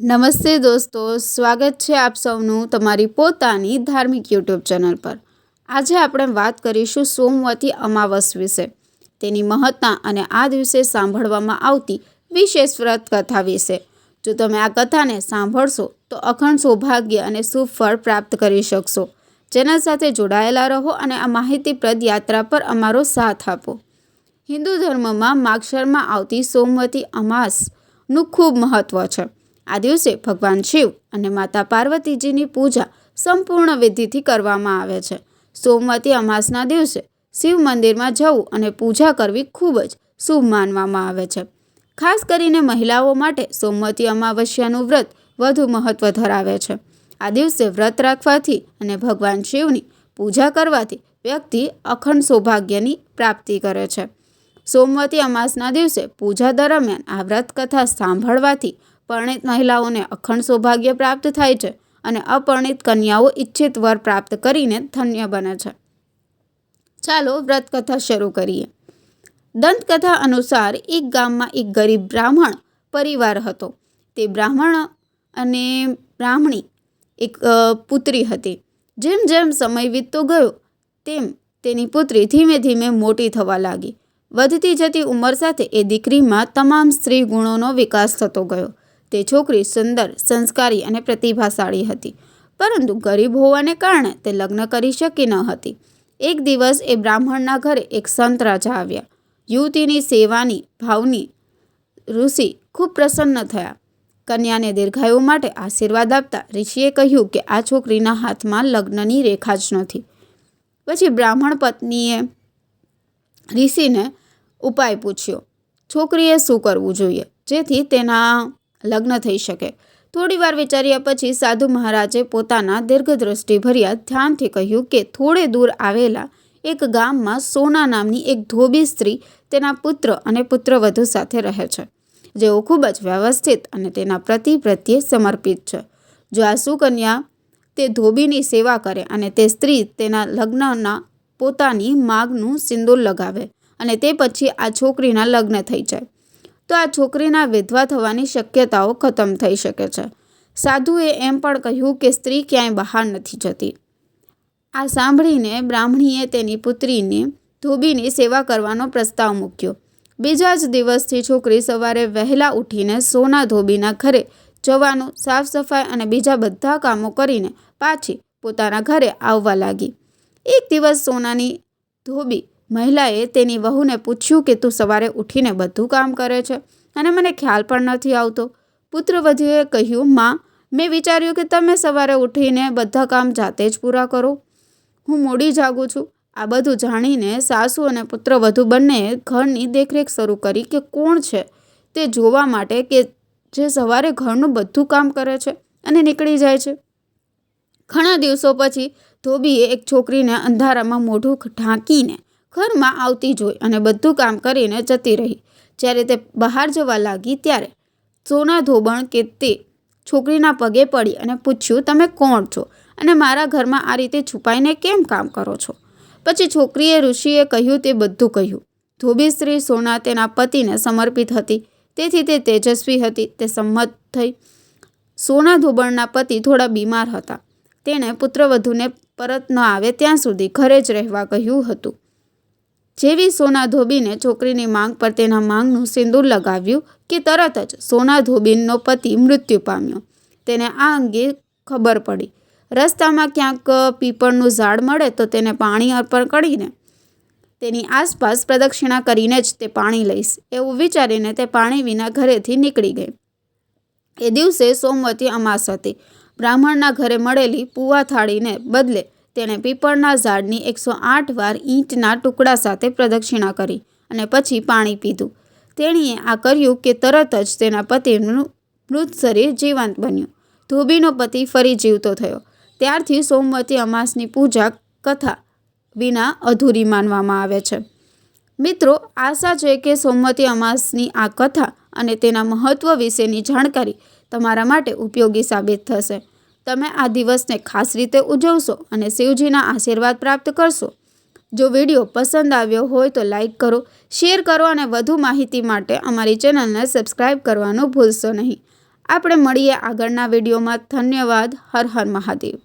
નમસ્તે દોસ્તો, સ્વાગત છે આપ સૌનું તમારી પોતાની ધાર્મિક યુટ્યુબ ચેનલ પર. આજે આપણે વાત કરીશું સોમવતી અમાવસ વિશે. તેની મહત્તા અને આ દિવસે સાંભળવામાં આવતી વિશેષ વ્રત કથા વિશે. જો તમે આ કથાને સાંભળશો, તો અખંડ સૌભાગ્ય અને શુભ પ્રાપ્ત કરી શકશો. જેના સાથે જોડાયેલા રહો અને આ માહિતીપ્રદ યાત્રા પર અમારો સાથ આપો. હિન્દુ ધર્મમાં માગશરમાં આવતી સોમવતી અમાસનું ખૂબ મહત્ત્વ છે. આ દિવસે ભગવાન શિવ અને માતા પાર્વતીજીની પૂજા સંપૂર્ણ વિધિથી કરવામાં આવે છે. સોમવતી અમાસના દિવસે શિવ મંદિરમાં જવું અને પૂજા કરવી ખૂબ જ શુભ માનવામાં આવે છે. ખાસ કરીને મહિલાઓ માટે સોમવતી અમાવસ્યાનું વ્રત વધુ મહત્ત્વ ધરાવે છે. આ દિવસે વ્રત રાખવાથી અને ભગવાન શિવની પૂજા કરવાથી વ્યક્તિ અખંડ સૌભાગ્યની પ્રાપ્તિ કરે છે. સોમવતી અમાસના દિવસે પૂજા દરમિયાન આ વ્રત કથા સાંભળવાથી પરણિત મહિલાઓને અખંડ સૌભાગ્ય પ્રાપ્ત થાય છે અને અપરણિત કન્યાઓ ઈચ્છિત વર પ્રાપ્ત કરીને ધન્ય બને છે. ચાલો વ્રતકથા શરૂ કરીએ. દંતકથા અનુસાર એક ગામમાં એક ગરીબ બ્રાહ્મણ પરિવાર હતો. તે બ્રાહ્મણ અને બ્રાહ્મણી એક પુત્રી હતી. જેમ જેમ સમય વીતતો ગયો તેમ તેની પુત્રી ધીમે ધીમે મોટી થવા લાગી. વધતી જતી ઉંમર સાથે એ દીકરીમાં તમામ સ્ત્રી ગુણોનો વિકાસ થતો ગયો. તે છોકરી સુંદર, સંસ્કારી અને પ્રતિભાશાળી હતી. પરંતુ ગરીબ હોવાને કારણે તે લગ્ન કરી શકી ન હતી. એક દિવસ એ બ્રાહ્મણના ઘરે એક સંત રાજા આવ્યા. યુવતીની સેવાની, ભાવની ઋષિ ખૂબ પ્રસન્ન થયા. કન્યાને દીર્ઘાયુ માટે આશીર્વાદ આપતા ઋષિએ કહ્યું કે આ છોકરીના હાથમાં લગ્નની રેખા જ નથી. પછી બ્રાહ્મણ પત્નીએ ઋષિને ઉપાય પૂછ્યો. છોકરીએ શું કરવું જોઈએ? જેથી તેના લગ્ન થઈ શકે. થોડી વાર વિચાર્યા પછી સાધુ મહારાજે પોતાના દીર્ઘદ્રષ્ટિ ભર્યા ધ્યાનથી કહ્યું કે થોડે દૂર આવેલા એક ગામમાં સોના નામની એક ધોબી સ્ત્રી તેના પુત્ર અને પુત્રવધુ સાથે રહે છે. જેઓ ખૂબ જ વ્યવસ્થિત અને તેના પ્રતિ પ્રત્યે સમર્પિત છે. જો આ સુકન્યા તે ધોબીની સેવા કરે અને તે સ્ત્રી તેના લગ્નના પોતાની માગનું સિંદૂર લગાવે અને તે પછી આ છોકરીના લગ્ન થઈ જાય. તો આ છોકરીના વિધવા થવાની શક્યતાઓ ખતમ થઈ શકે છે. સાધુએ એમ પણ કહ્યું કે સ્ત્રી ક્યાંય બહાર નથી જતી. આ સાંભળીને બ્રાહ્મણીએ તેની પુત્રીને ધોબીની સેવા કરવાનો પ્રસ્તાવ મૂક્યો. બીજા જ દિવસથી છોકરી સવારે વહેલા ઉઠીને સોના ધોબીના ઘરે જવાનું, સાફ સફાઈ અને બીજા બધા કામો કરીને પાછી પોતાના ઘરે આવવા લાગી. એક દિવસ સોનાની ધોબી મહિલાએ તેની વહુને પૂછ્યું કે તું સવારે ઉઠીને બધું કામ કરે છે અને મને ખ્યાલ પણ નથી આવતો. પુત્રવધુએ કહ્યું, માં, મેં વિચાર્યું કે તમે સવારે ઉઠીને બધા કામ જાતે જ પૂરા કરો. હું મોડી જાગું છું. આ બધું જાણીને સાસુ અને પુત્રવધુ બંનેએ ઘરની દેખરેખ શરૂ કરી કે કોણ છે તે જોવા માટે કે જે સવારે ઘરનું બધું કામ કરે છે અને નીકળી જાય છે. ઘણા દિવસો પછી ધોબીએ એક છોકરીને અંધારામાં મોઢું ઢાંકીને ઘરમાં આવતી જોઈ અને બધું કામ કરીને જતી રહી. જ્યારે તે બહાર જવા લાગી ત્યારે સોના ધોબણ કે તે છોકરીના પગે પડી અને પૂછ્યું, તમે કોણ છો? અને મારા ઘરમાં આ રીતે છુપાઈને કેમ કામ કરો છો? પછી છોકરીએ ઋષિએ કહ્યું, તે બધું કહ્યું. ધોબી સ્ત્રી સોના તેના પતિને સમર્પિત હતી. તેથી તે તેજસ્વી હતી. તે સંમત થઈ. સોના ધોબણના પતિ થોડા બીમાર હતા. તેણે પુત્રવધૂને પરત ન આવે ત્યાં સુધી ઘરે જ રહેવા કહ્યું હતું. જેવી સોના ધોબીને છોકરીની માંગ પર તેના માંગનું સિંદૂર લગાવ્યું કે તરત જ સોના ધોબીનનો પતિ મૃત્યુ પામ્યો. તેને આ અંગે ખબર પડી. રસ્તામાં ક્યાંક પીપળનું ઝાડ મળે તો તેને પાણી અર્પણ કરીને તેની આસપાસ પ્રદક્ષિણા કરીને જ તે પાણી લઈશ, એવું વિચારીને તે પાણી વિના ઘરેથી નીકળી ગઈ. એ દિવસે સોમવતી અમાસ હતી. બ્રાહ્મણના ઘરે મળેલી પૂવા થાળીને બદલે તેણે પીપળના ઝાડની એકસો આઠ વાર ઈંટના ટુકડા સાથે પ્રદક્ષિણા કરી અને પછી પાણી પીધું. તેણીએ આ કર્યું કે તરત જ તેના પતિનું મૃત શરીર જીવંત બન્યું. ધોબીનો પતિ ફરી જીવતો થયો. ત્યારથી સોમવતી અમાસની પૂજા કથા વિના અધૂરી માનવામાં આવે છે. મિત્રો, આશા છે કે સોમવતી અમાસની આ કથા અને તેના મહત્ત્વ વિશેની જાણકારી તમારા માટે ઉપયોગી સાબિત થશે. તમે આ દિવસને ખાસ રીતે ઉજવશો અને શિવજીના આશીર્વાદ પ્રાપ્ત કરશો. જો વીડિયો પસંદ આવ્યો હોય તો લાઈક કરો, શેર કરો અને વધુ માહિતી માટે અમારી ચેનલને સબસ્ક્રાઈબ કરવાનું ભૂલશો નહીં. આપણે મળીએ આગળના વિડીયોમાં. ધન્યવાદ. હર હર મહાદેવ.